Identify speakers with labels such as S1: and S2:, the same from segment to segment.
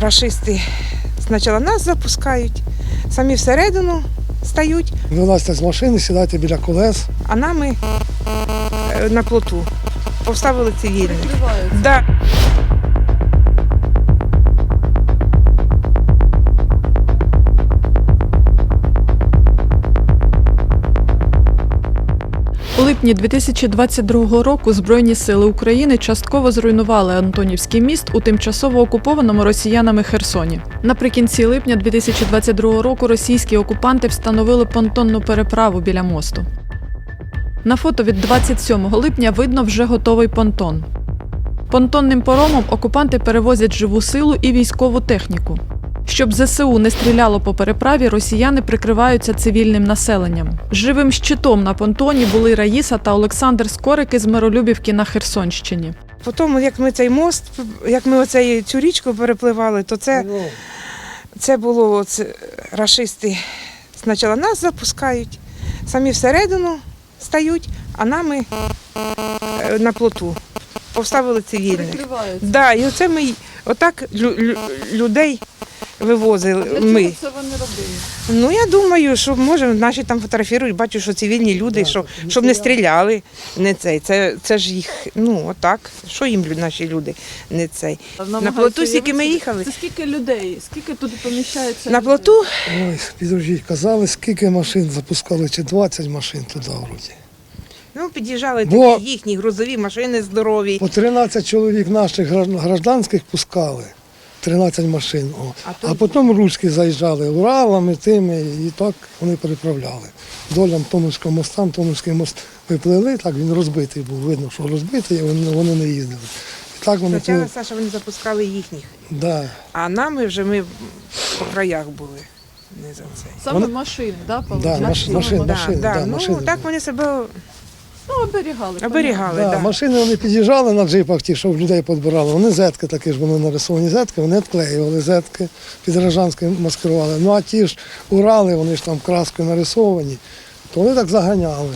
S1: рашисти спочатку нас запускають, самі всередину стають,
S2: Вилазьте з машини, сідайте біля колес.
S1: а нами е, на плоту поставили цивільних. Да.
S3: У 2022 року Збройні сили України частково зруйнували Антонівський міст у тимчасово окупованому росіянами Херсоні. Наприкінці липня 2022 року російські окупанти встановили понтонну переправу біля мосту. На фото від 27 липня видно вже готовий понтон. Понтонним поромом окупанти перевозять живу силу і військову техніку. Щоб ЗСУ не стріляло по переправі, росіяни прикриваються цивільним населенням. Живим щитом на понтоні були Раїса та Олександр Скорики з Миролюбівки на Херсонщині.
S1: Потім, як ми цей мост, як ми оцей, цю річку перепливали, то це,
S2: Ну,
S1: це було оце, рашисти спочатку нас запускають, самі всередину стають, а нами е, на плоту поставили цивільних. Да, і оце ми й- отак лю- вивозили. ми.
S3: це вони робили?
S1: Ну я думаю, що може наші там фотографірують, бачу, що цивільні люди,
S2: Да,
S1: що,
S2: щоб не стріляли.
S1: Не цей. Це, це ж їх, ну отак. Що їм наші люди? Не цей. На плоту, скільки ми їхали?
S3: Це скільки людей? Скільки тут поміщається?
S1: На плоту
S2: ой, підождіть, казали, скільки машин запускали, чи 20 машин туди вроді.
S1: ну, під'їжджали
S2: Бо-
S1: такі їхні грузові машини здорові.
S2: По 13 чоловік наших гражданських пускали. 13 машин. О.
S1: А
S2: А,
S1: тут-
S2: потім руські заїжджали Уралами, тими, і так вони переправляли. Долям Томівського моста, Томівський мост виплили, так він розбитий був. Видно, що розбитий, вони, вони не їздили. І так вони
S1: Спочатку,
S2: тут,
S1: Саша, вони запускали їхніх,
S2: да.
S1: а нами вже ми по краях були. Не за це.
S3: Саме
S2: Вони-
S3: машини, да,
S2: Да, маш- машин,
S1: да,
S2: машини,
S1: да.
S2: да,
S1: ну,
S2: машини
S1: так
S2: були.
S1: вони себе
S3: Ну, оберігали.
S1: оберігали.
S2: Да,
S1: Да,
S2: Машини вони під'їжджали на джипах, ті, що в людей підбирали. Вони зетки такі ж були нарисовані зетки, вони відклеювали зетки, під гражданські маскирували. Ну а ті ж Урали, вони ж там краскою нарисовані, то вони так заганяли.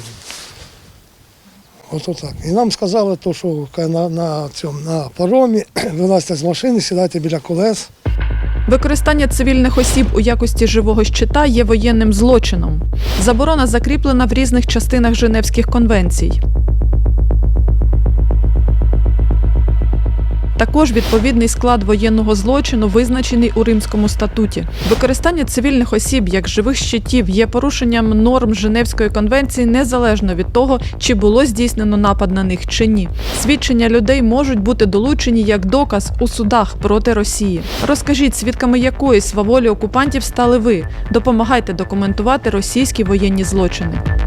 S2: Ото так. І нам сказали, то, що на, на, цьому, на паромі вилазьте з машини, сідайте біля колес.
S3: Використання цивільних осіб у якості живого щита є воєнним злочином. Заборона закріплена в різних частинах Женевських конвенцій. Також відповідний склад воєнного злочину визначений у Римському статуті. Використання цивільних осіб як живих щитів є порушенням норм Женевської конвенції незалежно від того, чи було здійснено напад на них чи ні. Свідчення людей можуть бути долучені як доказ у судах проти Росії. Розкажіть, свідками якої сваволі окупантів стали ви. Допомагайте документувати російські воєнні злочини.